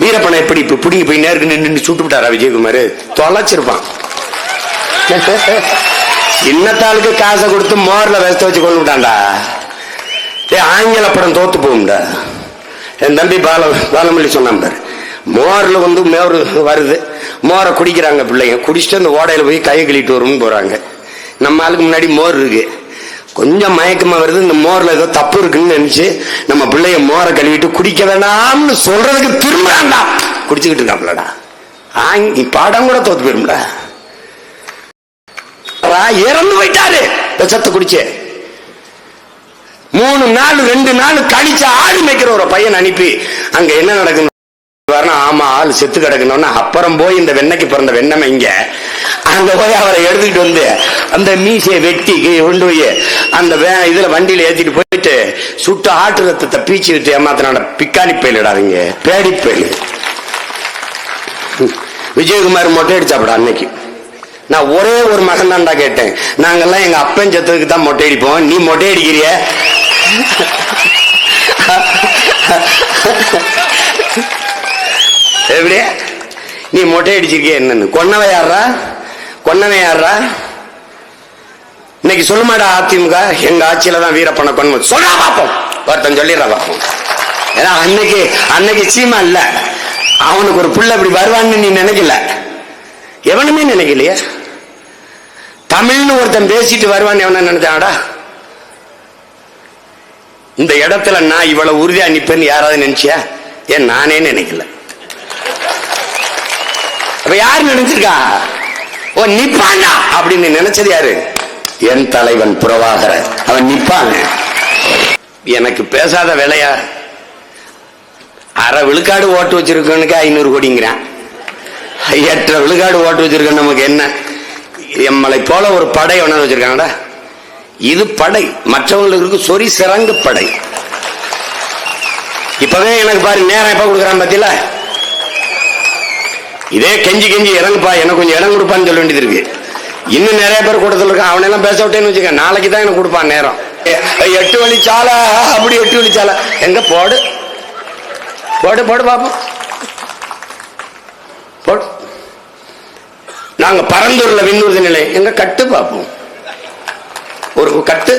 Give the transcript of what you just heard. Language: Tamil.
வீரப்பனை எப்படி இப்ப பிடிக்க போய் நேருக்கு நின்று சுட்டு விட்டாரா விஜயகுமார்? தொலைச்சிருப்பான். இன்னத்தாளுக்கு காசை கொடுத்து மோர்ல வெஸ்த வச்சு கொண்டு விட்டான்டா. ஏய் ஆங்கில படம் தோத்து போகும்டா. என் தம்பி பால பாலமல்லி சொன்னான் பாரு. மோரில் வந்து மோர் வருது. மோரை குடிக்கிறாங்க பிள்ளைங்க. குடிச்சிட்டு அந்த ஓடையில் போய் கையை கழிட்டு வரும்னு போகிறாங்க நம்ம ஆளுக்கு முன்னாடி மோர் இருக்குது கொஞ்சம் மயக்கமா வருது இந்த மோர்ல ஏதோ தப்பு இருக்குன்னு நினைச்சு நம்ம பிள்ளைய மோரை கழுவிட்டு குடிக்க வேணாம்னு சொல்றதுக்கு திரும்புறான்டா. குடிச்சுக்கிட்டு இருக்காப்லடா. ஆங்கி படம் கூட தோத்து போயிரும்டா. இறந்து போயிட்டாரு. விஷத்தை குடிச்சு. மூணு நாள் ரெண்டு நாள் கழிச்சு ஆடு மேய்க்கிற ஒரு பையன் அனுப்பி அங்க என்ன நடக்குது வரணும், ஆமா ஆள் செத்து கிடக்கணும்னா அப்புறம் போய் இந்த வெண்ணைக்கு பிறந்த வெண்ணமை இங்க. அங்க போய் அவரை எடுத்துக்கிட்டு வந்து அந்த மீசையை வெட்டி கொண்டு போய் அந்த இதுல வண்டியில ஏத்திட்டு போயிட்டு சுட்டு ஆட்டு ரத்தத்தை பீச்சு விட்டு ஏமாத்தினாட பிக்காலி பயிலிடாதீங்க பேடி பயில். விஜயகுமார் மொட்டை அடிச்சாப்படா அன்னைக்கு. நான் ஒரே ஒரு மகன் தான்டா கேட்டேன். நாங்கெல்லாம் எங்க அப்பன் செத்ததுக்கு தான் மொட்டை அடிப்போம். நீ மொட்டை அடிக்கிறிய? எப்படி? நீ மொட்டை அடிச்சிருக்கிய என்னன்னு? கொன்னவன் யாரா கொன்னவன் யாரா இன்னைக்கு சொல்லுமாடா அதிமுக? எங்க ஆட்சியில தான் வீரப்பன கொன்ம சொல்றா பார்ப்போம் ஒருத்தன் சொல்லிடுறா பார்ப்போம் ஏன்னா அன்னைக்கு அன்னைக்கு சீமா இல்ல. அவனுக்கு ஒரு புள்ள இப்படி வருவான்னு நீ நினைக்கல. எவனுமே நினைக்கலையே. தமிழ்னு ஒருத்தன் பேசிட்டு வருவான்னு எவன நினைச்சாடா இந்த இடத்துல நான் இவ்வளவு உறுதியா நிப்பேன்னு யாராவது நினைச்சியா? ஏன் நானே நினைக்கல. அப்ப யாரு நினைச்சிருக்கா? ஓ நிப்பாண்டா அப்படின்னு நினைச்சது யாரு? என் தலைவன் புறவாகர அவன் நிப்பாங்க எனக்கு பேசாத வேலையா? அரை விழுக்காடு ஓட்டு வச்சிருக்கவனுக்கு ஐநூறு கோடிங்கிறான். எட்டரை விழுக்காடு ஓட்டு வச்சிருக்க நமக்கு என்ன? எம்மலை போல ஒரு படை ஒன்று வச்சிருக்காங்கடா. இது படை. மற்றவங்களுக்கு சொறி சிறங்கு படை. இப்பவே எனக்கு பாரு நேரம் எப்ப கொடுக்குறான் பத்தியில இதே கெஞ்சி கெஞ்சி இறங்குப்பா எனக்கு கொஞ்சம் இடம் கொடுப்பான்னு சொல்ல வேண்டியது இருக்கு. இன்னும் நிறைய பேர் கூட்டத்தில் இருக்கான் அவனெல்லாம் பேச விட்டேன்னு வச்சுக்க நாளைக்கு தான் எனக்கு கொடுப்பான் நேரம். எட்டு வழி சாலை அப்படி எட்டு வழி சாலை. எங்க போடு. போடு போடு பாப்போம் போடு. நாங்க பரந்தூர்ல விண்ணூர்தி நிலை எங்க கட்டு பார்ப்போம் ஒரு கட்டு.